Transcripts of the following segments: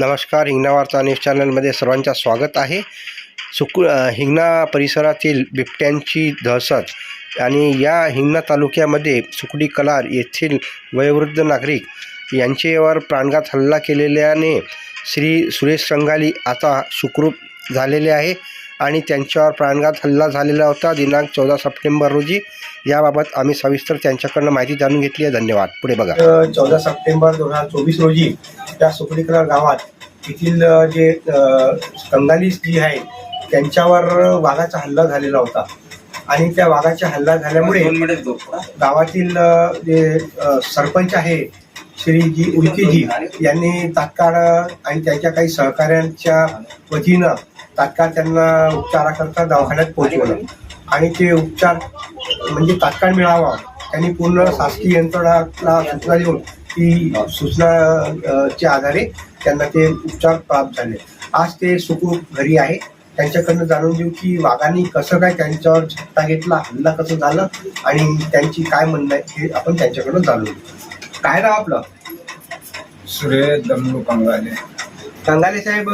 नमस्कार हिंगणा वार्ता न्यूज चॅनलमध्ये सर्वांचं स्वागत आहे. सुकु हिंगणा परिसरातील बिबट्यांची दहशत आणि या हिंगणा तालुक्यामध्ये सुकडी कलार येथील वयोवृद्ध नागरिक यांच्यावर प्राणघात हल्ला केलेल्याने श्री सुरेश संघाली आता सुखरूप झालेले आहे आणि त्यांच्यावर प्राणघात हल्ला झालेला होता. दिनांक चौदा सप्टेंबर रोजी याबाबत आम्ही सविस्तर त्यांच्याकडनं माहिती जाणून घेतली आहे. धन्यवाद. पुढे बघा. चौदा सप्टेंबर दोन हजार चोवीस रोजी त्या सुकडीकला गावात येथील जे कंगाली जी आहे त्यांच्यावर वाघाचा हल्ला झालेला होता. आणि त्या वाघाचा हल्ला झाल्यामुळे गावातील जे सरपंच आहे श्री जी उलकेजी यांनी तात्काळ आणि त्यांच्या काही सहकाऱ्यांच्या वतीनं तात्काळ त्यांना उपचाराकरता दवाखान्यात पोहोचवलं. आणि ते उपचार म्हणजे तात्काळ मिळावा त्यांनी पूर्ण शासकीय यंत्रणाला सूचना देऊन ती सूचना अ, च्या आधारे त्यांना ते उपचार प्राप्त झाले. आज ते सुखरूप घरी आहे. त्यांच्याकडनं जाणून घेऊ की वाघांनी कसं काय त्यांच्यावर झटका घेतला हल्ला कसं झालं आणि त्यांची काय म्हणणं आहे हे आपण त्यांच्याकडनं जाणून घेऊ. काय नाव आपलं? सुरेश दमलू कंगाले. कंगाले साहेब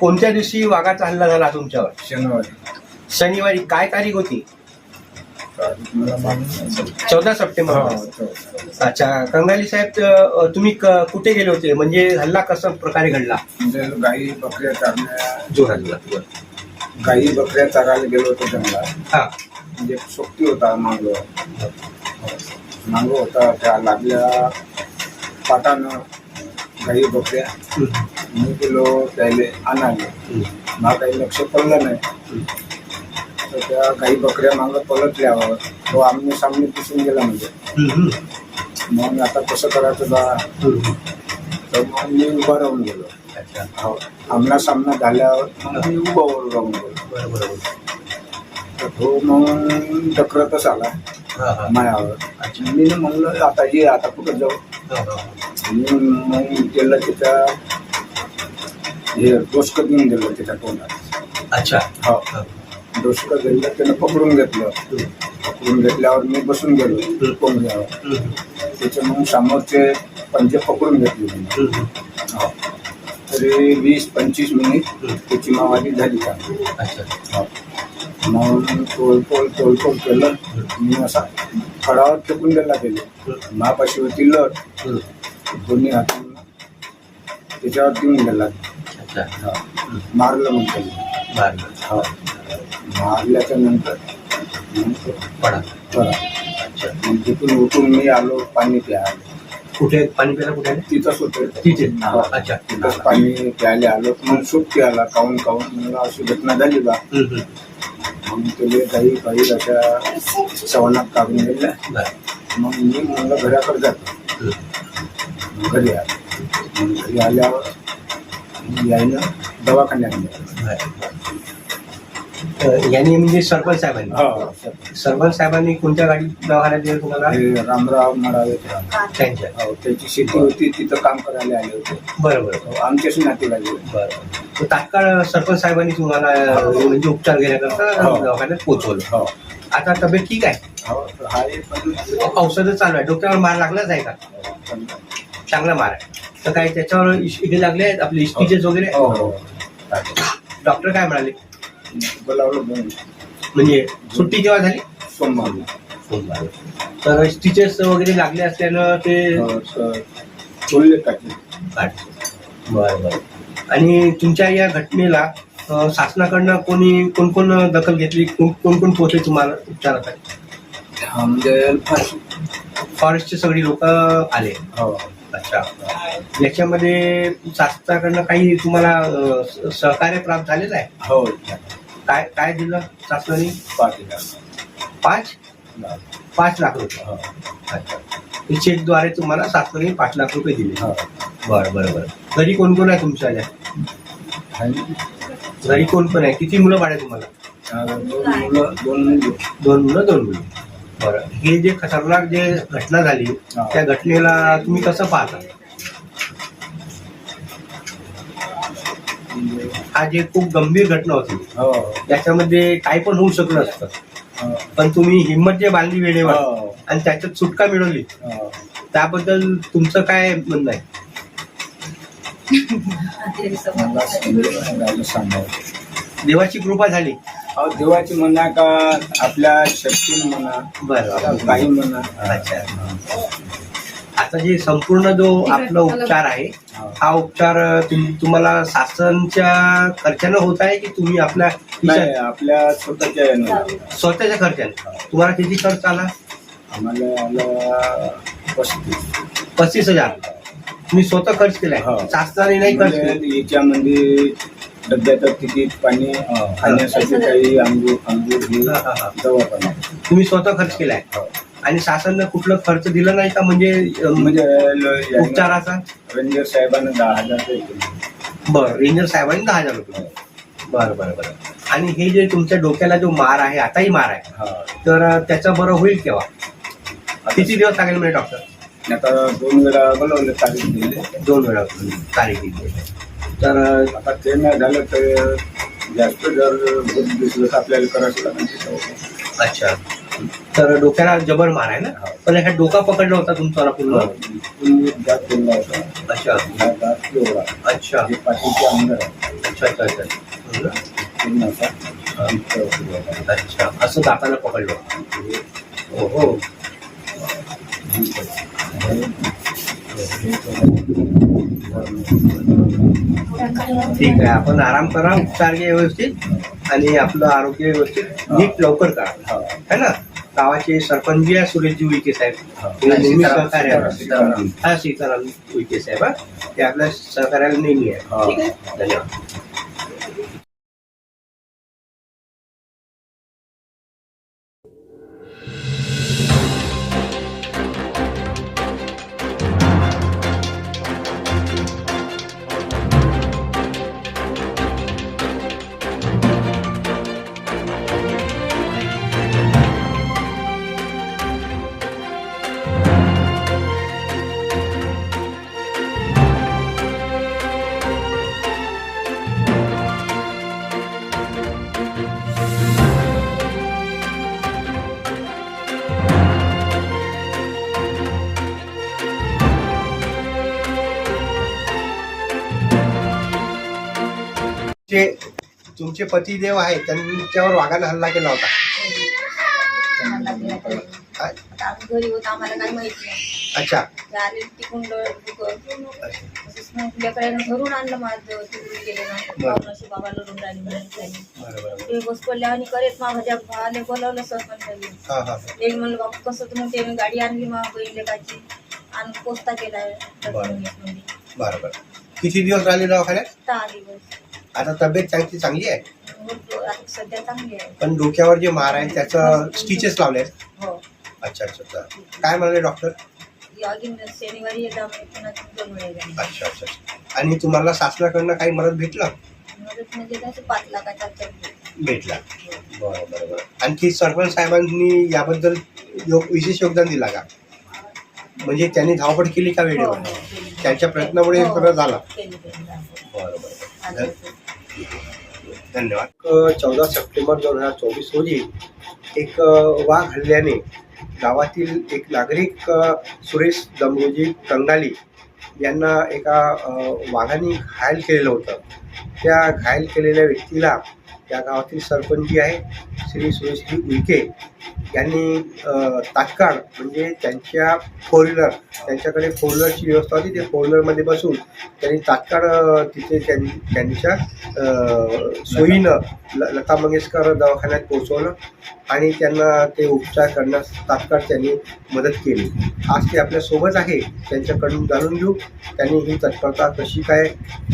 कोणत्या दिवशी वाघाचा हल्ला झाला तुमच्यावर? शनिवारी. शनिवारी. काय तारीख होती? चौदा सप्टेंबर हो. अच्छा कंगाली साहेब तुम्ही क- कुठे गेले होते? म्हणजे हल्ला कसा प्रकारे घडला? म्हणजे गाई बकऱ्या चारण्या जोरात गाई बकऱ्या चारायला गेलो होतो जंगलात. हा. म्हणजे सोबती होता मांग. मांग होता त्या लागल्या पाटानं गाई बकऱ्या. मी गेलो त्याले आणाले मला काही लक्ष पडलं नाही. तर त्या गाई बकऱ्या मागं पलटल्यावर तो आमने सामने दिसून गेला म्हणजे. मग आता कसं करायचं बा. तर मग मी उभा राहून गेलो. अच्छा. हो. आमना सामना झाल्यावर मग मी उभा राहून गेलो. तर तो मग चक्रतच आला हा, हा. मायावर. अच्छा. मी म्हणलं आता ये आता कुठं जाऊ. मी मग गेलं त्याच्या हे डोसकं देऊन दिलं त्याच्या तोंडात. अच्छा. हा. डोसकं दिलं त्यानं पकडून घेतलं. पकडून घेतल्यावर मी बसून गेलो कोंबड्यावर हम्म, त्याच्या मग समोरचे पंजे पकडून घेतले. तरी वीस पंचवीस मिनिट त्याची मावाली झाली का? अच्छा. मग तोलतोल तोलतोल केलं. मी असा फळावर फेकून दिला गेलो. महापाशी होती लट. दोन्ही हातून त्याच्यावर देऊन गेला. अच्छा. मारलं त्याला. बरं हो. मारल्याच्या नंतर पडा पळा. अच्छा मग तिथून उठून मी आलो पाणी प्यायला कुठे पाणी प्यायला कुठे आहे? तिथंच होते तिथे हो. अच्छा तिथंच पाणी प्यायला आलो मग सूप प्यायला काऊन काऊन मला अशी घटना झाली बा हम्म, हम्म. मग त्याला काही काही अशा सवनात काढून गेल्या बरं. मग मी म्हणलं घराकडे जातो हम्म. मग घरी आलो मग घरी आल्यावर यायनं दवाखान्यात. बरं. यांनी म्हणजे सरपंच साहेबांनी. हो. सरपंच साहेबांनी कोणत्या गाडी दवाखान्यात दिलं तुम्हाला? रामराव मडावे त्यांच्या. हो त्याची शेती होती तिथं काम करायला आले होते. बरं बरं. हो, आमचेच नातेवाईक होते. बरं. तर तात्काळ सरपंच साहेबांनी तुम्हाला म्हणजे उपचार घेण्याकरता. दवाखान्यात पोहोचवलं. हो. आता तब्येत ठीक आहे? हो हा औषधं चालू आहे. डोक्यावर मार लागलाच आहे का? चांगला मार आहे. तर काय त्याच्यावर इश- हे लागले आहेत आपले स्टिचेस वगैरे? डॉक्टर काय म्हणाले? बोलावलं म्हणजे सुट्टी केव्हा झाली? सोमवार. तर स्टिचेस वगैरे लागले असल्यानं ते हो, बोलले. बरं बरं. आणि तुमच्या या घटनेला अ, शासनाकडनं कोणी कोण कोण दखल घेतली? कोण कोण कोण पोहोचले तुम्हाला उपचारासाठी? हा म्हणजे. फॉरेस्टचे सगळी लोक आले. हो. अच्छा. याच्यामध्ये शासनाकडनं काही तुम्हाला अ, स- सहकार्य प्राप्त झालेलं आहे? हो काय काय दिलं? शासनाने पाटील पाच? पाच लाख रुपये. हो. अच्छा. चेकद्वारे तुम्हाला शासनाने पाच लाख रुपये दिले. हो. बरं बरं बरं. घरी कोण कोण आहे तुमच्या आल्या? आणि, घरी कोण कोण आहे? किती मुलं बाळ आहे तुम्हाला? दोन मुलं दोन मुली दोन मुलं दोन मुली. बरं. हे जे खतरनाक जे घटना झाली हा. त्या घटनेला तुम्ही कसं पाहता? हा जे खूप गंभीर घटना होती. हो. त्याच्यामध्ये काही पण होऊ शकलं असतं हो. पण तुम्ही हिंमत जे बांधली वेळेवर हो. आणि त्याच्यात सुटका मिळवली त्याबद्दल तुमचं काय म्हणणं आहे? देवाची कृपा झाली. देवाची म्हणा का आपल्या शक्तीने म्हणा बरं. काही म्हणा. अच्छा. आता जे संपूर्ण जो आपला उपचार आहे हा उपचार तुम- तुम्हाला शासनच्या खर्चानं होत आहे की तुम्ही आपल्या नाही आपल्या स्वतःच्या यानं स्वतःच्या खर्चाने? तुम्हाला किती खर्च आला? आम्हाला आलं पस्तीस. पस्तीस हजार. तुम्ही स्वतः खर्च केलाय हो. शासनाने नाही खर्च केला? म्हणजे याच्यामध्ये डब्याचं तिकीट पाणी खाण्यासाठी काही अंगूर अंगूर हे हा, हा, हा. दवाखाना तुम्ही स्वतः खर्च केलाय हो. आणि शासनानं कुठलं खर्च दिला नाही का? म्हणजे म्हणजे उपचाराचा? रंजन साहेबांना दहा हजार रुपये. बरं रेंजर साहेबांनी दहा हजार रुपये बरं बरं बरं. आणि हे जे तुमच्या डोक्याला जो मार आहे आताही मार आहे हा. तर त्याचं बरं होईल केव्हा? किती दिवस लागेल म्हणजे डॉक्टर आता दोन वेळा बोलवलं तारीख दिली. दोन वेळा तारीख दिली. तर आता ते नाही झालं तर जास्त जर आपल्याला करायचं लागेल. अच्छा. तर डोक्याला जबर मार आहे ना पण ह्या डोका पकडला होता तुमचा पूर्ण? अच्छा. हा अच्छा हे अच्छा. अच्छा. अच्छा. असं दाताला पकडलं हो हो ठीक आहे. आपण आराम करा उपचार घ्या व्यवस्थित आणि आपलं आरोग्य व्यवस्थित नीट लवकर करा. हा. है ना? गावाचे सरपंच जी आहे सुरेशजी उईके साहेब नेहमी सहकार्य. हा सीताराम उईके साहेब हा. ते आपल्या सहकार्याला नेहमी आहे. ठीक आहे धन्यवाद तुमचे पतिदेव आहेत त्यांच्यावर वाघाने हल्ला केला होता. काय? घरी होतो आम्हाला काही माहीत नाही. अच्छा. ते आले तिकडून तसंच मग लेकरानं घरून आणलं माझं तिकडून गेले ना. बाबा लढून राहिली म्हणून त्यांनी. बरं बरं ते बस आणि करेत माझ्या बोलावलं सरपंचाने हा हा. ते म्हणलं बाबा कसं तर मग गाडी आणली मग आणि पोस्ता केलाय बरं. मध्ये बरं बरं. किती दिवस राहिले दवाखान्यात? दहा दिवस. आता तब्येत चांगली चांगली आहे? मग आता सध्या चांगली आहे. पण डोक्यावर जे मार आहे त्याचं स्टिचेस लावले आहेत. हो. अच्छा अच्छा अच्छा. काय म्हणाले डॉक्टर? शनिवारी आम्ही पुन्हा दोन. अच्छा अच्छा अच्छा. आणि तुम्हाला शासनाकडनं काही मदत भेटलं? मदत म्हणजे पाच लाखाच्या भेटला. बरं बरं बरं. आणखी सरपंच साहेबांनी याबद्दल योग विशेष योगदान दिला का? म्हणजे त्यांनी धावपळ केली का वेळेवर? हो, केली. त्यांच्या प्रयत्नामुळे हे सगळं झालं. केली केली. बरं बरं आणि धन्यवाद. चौदा सप्टेंबर दोन हजार चोवीस रोजी एक वाघ हल्ल्याने गावातील एक नागरिक सुरेश दमरोजी कंगाली यांना एका वाघाने घायल केलेलं होतं. त्या घायल केलेल्या व्यक्तीला त्या गावातील सरपंच जी आहे श्री सुरेशजी उईके यांनी तात्काळ म्हणजे त्यांच्या फोर व्हीलर त्यांच्याकडे फोर व्हीलरची व्यवस्था होती. ते फोर व्हीलरमध्ये बसून त्यांनी तात्काळ तिथे त्यां त्यांच्या सोयीनं ल लता मंगेशकर दवाखान्यात पोहोचवलं आणि त्यांना ते उपचार करण्यास तात्काळ त्यांनी मदत केली. आज ते आपल्यासोबत आहे त्यांच्याकडून जाणून घेऊ त्यांनी ही तत्परता कशी काय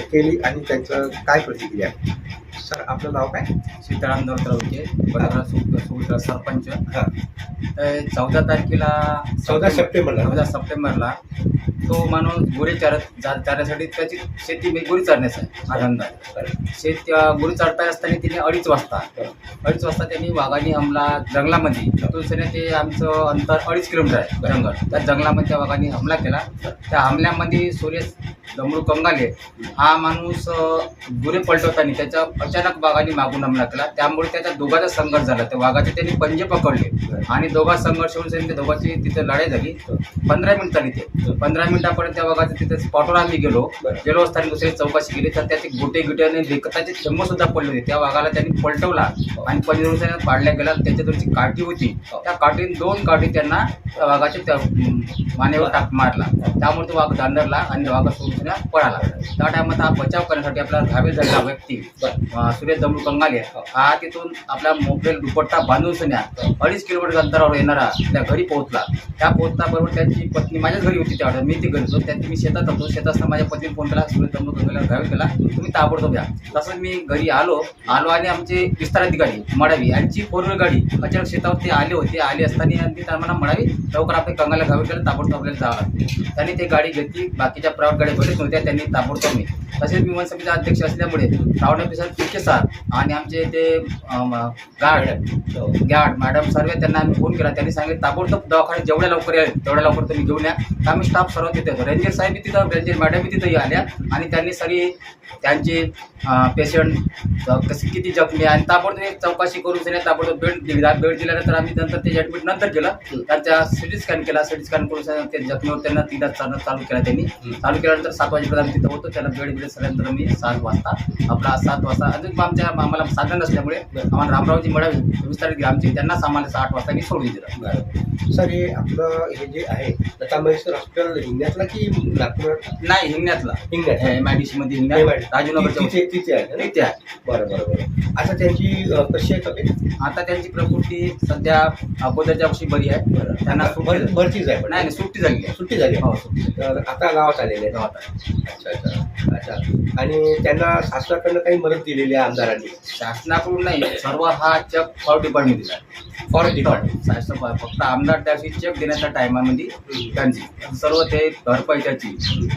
केली आणि त्यांचं काय प्रतिक्रिया आहे? सर आपलं नाव काय? सीताराम पंधरा सोळा सरपंच. तर चौदा तारखेला चौदा सप्टेंबरला. चौदा सप्टेंबरला तो माणूस गुरे चारत जा चारण्यासाठी त्याची शेती म्हणजे गुरी चारण्याचा आनंद आहे. शेत गुरी चारता असताना तिने अडीच वाजता अडीच वाजता त्यांनी वाघाने हमला जंगलामध्ये तो ते आमचं अंतर अडीच किलोमीटर आहे जंगल. त्या जंगलामध्ये त्या वाघाने हमला केला. त्या हमल्यामध्ये सुरेश डमरू कंगाले हा माणूस गुरे पलटवताना त्याच्या अचानक वाघाने मागून हमला केला त्यामुळे त्याच्या दोघांचा संघर्ष झाला. त्या वाघाचे त्यांनी पंजे पकडले. आणि दोघा संघर्ष होऊन त्यांनी त्या दोघांची तिथे लढाई झाली. पंधरा मिनिटांनी ते. पंधरा मिनिटापर्यंत त्या वाघाचं तिथे स्पॉटवर आम्ही गेलो. गेलो असताना दुसरी चौकशी केली तर त्याचे गोटे गिट्याने लेखताचे चंब सुद्धा पडले होते. त्या वाघाला त्यांनी पलटवला आणि पंजे पाडल्या गेला त्याच्यात काठी होती. त्या काठीने दोन काठी त्यांना त्या वाघाच्या त्या मानेवर टाक मारला. त्यामुळे तो वाघ दांदरला आणि वाघा सोडून पळाला. त्या टायमात हा बचाव करण्यासाठी आपला धावे झालेला व्यक्ती. सुरेश दमडू कंगाले हा तिथून आपला मोबाईल दुपट्टा बांधून सुन्या अडीच किलोमीटर अंतरावर येणारा त्या घरी पोहोचला. त्या पोहोचताबरोबर त्याची पत्नी माझ्याच घरी होती त्यावेळेस मी ती घरी होतो. त्यांची मी शेतात होतो. शेतात असताना माझ्या पत्नीने फोन केला. सुरेश दमडू कंगाले घावी केला. तुम्ही ताबडतोब द्या तसंच मी घरी आलो. आलो आणि आमचे विस्तार अधिकारी मडावी. यांची फोर व्हीलर गाडी अचानक शेतावरती आले होते. आले असताना यांनी त्यांना म्हणावी लवकर आपल्या कंगाला घावी केलं. ताबडतोब आपल्याला जावं लागते त्यांनी ते गाडी घेतली. बाकीच्या प्रायव्हेट गाड्या बरेच नव्हत्या त्यांनी ताबडतोब मी. तसेच विमानसभेचा अध्यक्ष असल्यामुळे श्रावण ऑफिसर सर आणि आमचे ते गार्ड गार्ड मॅडम सर्व त्यांना आम्ही फोन केला. त्यांनी सांगितलं ताबडतोब दवाखान्यात जेवढ्या लवकर येईल तेवढ्या लवकर तुम्ही घेऊन या. आम्ही स्टाफ सर्व तिथे होतो रेंजर साहेब तिथं रेंजर मॅडम तिथंही आल्या. आणि त्यांनी सगळी त्यांचे पेशंट कशी किती जखमी आहे आणि ताबडतोब चौकशी करून त्याने ताबडतोब बेड दिला. बेड दिल्यानंतर आम्ही नंतर ते ॲडमिट नंतर केलं. त्यांच्या सिटी स्कॅन केला. सिटी स्कॅन करून ते जखमीवर त्यांना तिथं चालू चालू केला त्यांनी. चालू केल्यानंतर सात वाजेपर्यंत आम्ही तिथं होतो. त्याला बेड बिड सगळ्यानंतर मी सात वाजता आपला सात वाजता अजून आमच्या आम्हाला साधन नसल्यामुळे आम्हाला रामरावजी मळावी विस्तारित आमचे त्यांनाच आम्हाला आठ वाजता मी सोडून दिलं. सर हे आपलं हे जे आहे लता मंगेशकर हॉस्पिटल हिंगण्यातला की नागपुरात नाही हिंगण्यातला. हिंगण्यात. एम आय डी हिंगण्यात. राजूनगरच्या तिथे तिथे आहे ना? तिथे आहे. बरं बरं बरं. आता त्यांची अ, कशी आहे तब्येत? आता त्यांची प्रकृती सध्या अगोदरच्या वर्षी बरी आहे. त्यांना सुट्टी भर- झाली. भरतीच आहे पण. नाही नाही सुट्टी झाली आहे. सुट्टी झाली हो आहे. सुट्टी झाली. तर आता गावात आलेले आहेत. गावात आहे. अच्छा अच्छा. अच्छा. आणि त्यांना शासनाकडनं काही मदत दिलेली आहे आमदारांनी? शासनाकडून नाही सर्व हा चेक फॉर डिपार्टमेंट दिला फॉरेस्ट डिपार्टमेंट फक्त आमदार त्याशी चेक देण्याच्या टायमामध्ये त्यांची. सर्व ते भरपाई त्याची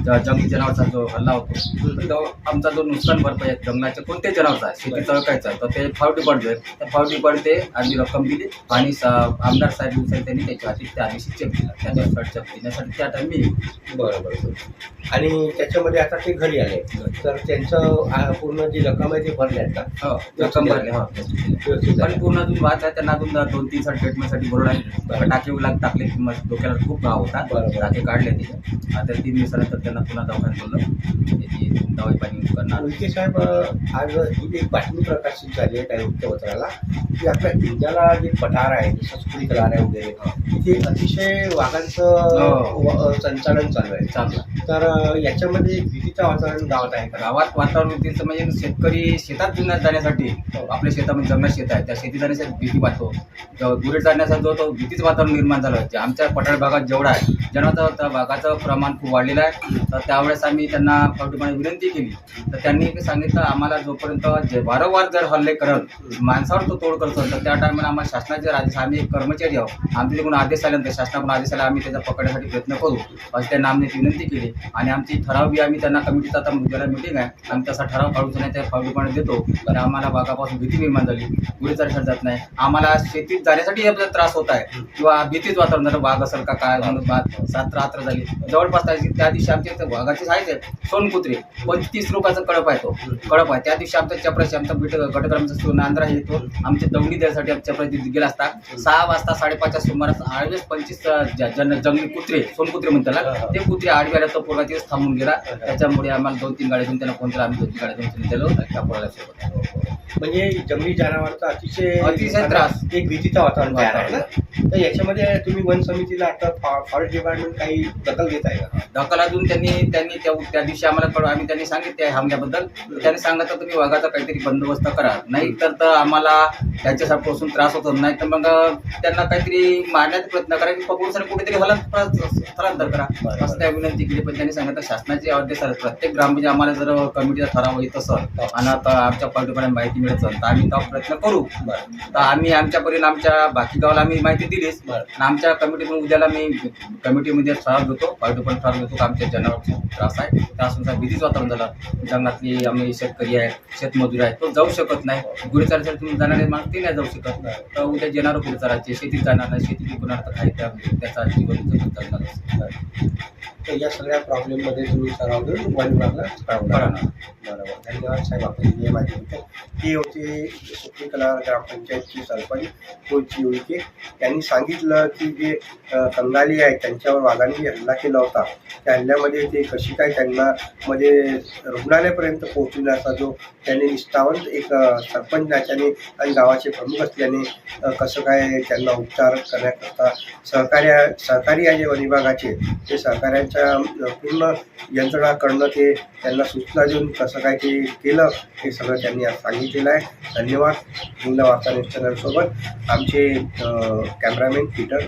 ज- जंगली जनावरचा जो हल्ला होतो तो आमचा जो नुकसान भरपाई आहे जंगलाच्या कोणत्याही जनावरचा शेती चळकायचा तर ते फाव डिपार्टमेंट त्या फाव डिपार्ट ते आधी रक्कम दिली आणि स- आमदार साहेब साहेब त्यांनी त्याच्या हाती त्या दिवशी चेक दिला. त्याच्या चेक देण्यासाठी त्या टाइम मी बरं बरं. आणि त्याच्यामध्ये आता ते घरी आले. तर त्यांचं पूर्ण जी रक्कम आहे ती भरली का? हो रक्कम भरली हो. पण पूर्ण अजून वाद आहे त्यांना अजून दोन तीन साल ट्रीटमेंटसाठी बरोबर आहे. टाके उलाग टाकले की मग डोक्याला खूप भाव होता. टाके काढले तिथे. आता तीन दिवसानंतर त्यांना पुन्हा दवाखान्यात बोललं दवाई पाणी करणार. उलके साहेब आज ही एक बातमी प्रकाशित झाली आहे काही वृत्तपत्राला की आपल्या इंडियाला जे पठार आहे जसं सुकडी कलार आहे वगैरे तिथे अतिशय वाघांचं हो. संचालन चालू आहे. चांगलं. तर याच्यामध्ये भीतीचं वातावरण गावात आहे गावात वातावरण भीतीचं म्हणजे शेतकरी शेतात जिल्ह्यात जाण्यासाठी आपल्या शेतामध्ये जंगलात शेत आहे त्या शेती जाण्यासाठी भीती वाटतो. गुरे जाण्यासाठी जो तो भीतीचं वातावरण निर्माण झालं जे आमच्या पठार भागात जेवढा आहे जेव्हा त्या भागाचं प्रमाण खूप वाढलेलं आहे. तर त्यावेळेस आम्ही त्यांना फौटीपणे विनंती केली तर त्यांनी सांगितलं आम्हाला जोपर्यंत जे वारंवार जर हल्ले करत माणसावर तो तोड करत असेल तर त्या टायमाला आम्हाला शासनाचे आदेश आम्ही एक कर्मचारी आहोत. आमच्याकडून आदेश आल्यानंतर शासनाकडून आदेश आला आम्ही त्याचा पकडण्यासाठी प्रयत्न करू. असं त्यांना आम्ही विनंती केली. आणि आमची ठरावबी आम्ही त्यांना कमिटीचा आता म्हणजे उद्याला मिटिंग आहे आम्ही तसा ठराव काढून त्यांना त्या फौटीपणे देतो. तर आम्हाला वाघापासून भीती निर्माण झाली. पुढे चर्चा जात नाही. आम्हाला शेतीत जाण्यासाठी आपल्याला त्रास होत आहे. किंवा भीतीच वातावरण वाघ असेल का काय म्हणून सात रात्र झाली. जवळपास त्या- दिवशी आमच्या इथे वाघाचे आहेत. सोनकुत्रे. पंचवीस लोकांचा कळप आहे तो. कळप आहे. त्या दिवशी आमच्या चपराशी आमचा बीट गटग्रामचा नांद्रा येतो. आमच्या दौंडी द्यासाठी आमच्या चपराशी गेला असता. सहा वाजता साडेपाचच्या सुमारास आडवेस पंचवीस जन जंगली कुत्रे सोनकुत्रे म्हणतात. ते कुत्रे आडवे आल्या तो पोरगा तिथेच थांबून गेला. त्याच्यामुळे आम्हाला दोन तीन गाड्या घेऊन त्याला फोन केला. आम्ही दोन तीन गाड्या घेऊन दिलो त्या पोराला सोबत म्हणजे जंगली जनावरचा अतिशय अतिशय त्रास. एक भीतीचं वातावरण तयार आहे. ना तर याच्यामध्ये तुम्ही वन समितीला आता फॉरेस्ट डिपार्टमेंट काही दखल घेत आहे का? दखल अजून त्यांनी त्यांनी त्या त्या दिवशी आम्हाला कळव आम्ही त्यांनी सांगितले आहे हमल्याबद्दल. त्यांनी सांगितलं तुम्ही वाघाचा काहीतरी बंदोबस्त करा. नाही तर आम्हाला त्यांच्यापासून त्रास होतो. नाही तर मग त्यांना काहीतरी मारण्याचा प्रयत्न करा की पकडून सर कुठेतरी स्थलांतर करा. असं त्या विनंती केली. पण त्यांनी सांगितलं शासनाचे आहे. प्रत्येक ग्रामपंचायत आम्हाला जर कमिटीचा ठराव येत असेल आणि आता आमच्या पार्टीपर्यंत माहिती मिळत. असेल तर आम्ही तो प्रयत्न करू. तर आम्ही आमच्यापर्यंत आमच्या बाकी गावाला आम्ही माहिती दिलीच. बरं. आणि आमच्या कमिटीतून उद्याला मी कमिटीमध्ये ठराव घेतो पार्टी पण घेतो की आमच्या जनावरचा त्रास आहे. त्यानुसार भीतीच वातावरण झालं. जंगलातली आम्ही शेतकरी आहे शेतमजूर आहे तो जाऊ शकत नाही. गुढी चालायसाठी तुम्ही जाणारे माणूस ते नाही जाऊ शकत. तर उद्या जेणार गुढी चालायचे शेतीत जाणार नाही. शेती विकणार तर काही त्या त्याचा जीवन चालणार तर या सगळ्या प्रॉब्लेममध्ये तुम्ही सराव घेऊन वन विभागला. बरोबर. धन्यवाद साहेब. आपण दिली माहिती जे होते सुखी कला ग्रामपंचायतचे सरपंच कोची उलके त्यांनी सांगितलं की जे कंगाली आहेत त्यांच्यावर वाघांनी हल्ला केला होता त्या हल्ल्यामध्ये ते कशी काय त्यांना मध्ये रुग्णालयापर्यंत पोहोचविण्याचा जो त्यांनी निष्ठावंत एक सरपंच नात्याने आणि गावाचे प्रमुख असल्याने कसं काय त्यांना उपचार करण्याकरता सहकार्य सहकारी आहे वन विभागाचे ते सहकार्यांच्या पूर्ण यंत्रणा करणं ते त्यांना सूचना देऊन कसं काय ते केलं हे सगळं त्यांनी आज केला आहे धन्यवाद. हिंगणा वार्ता न्यूज चॅनलसोबत आमचे कॅमेरामॅन पीटर.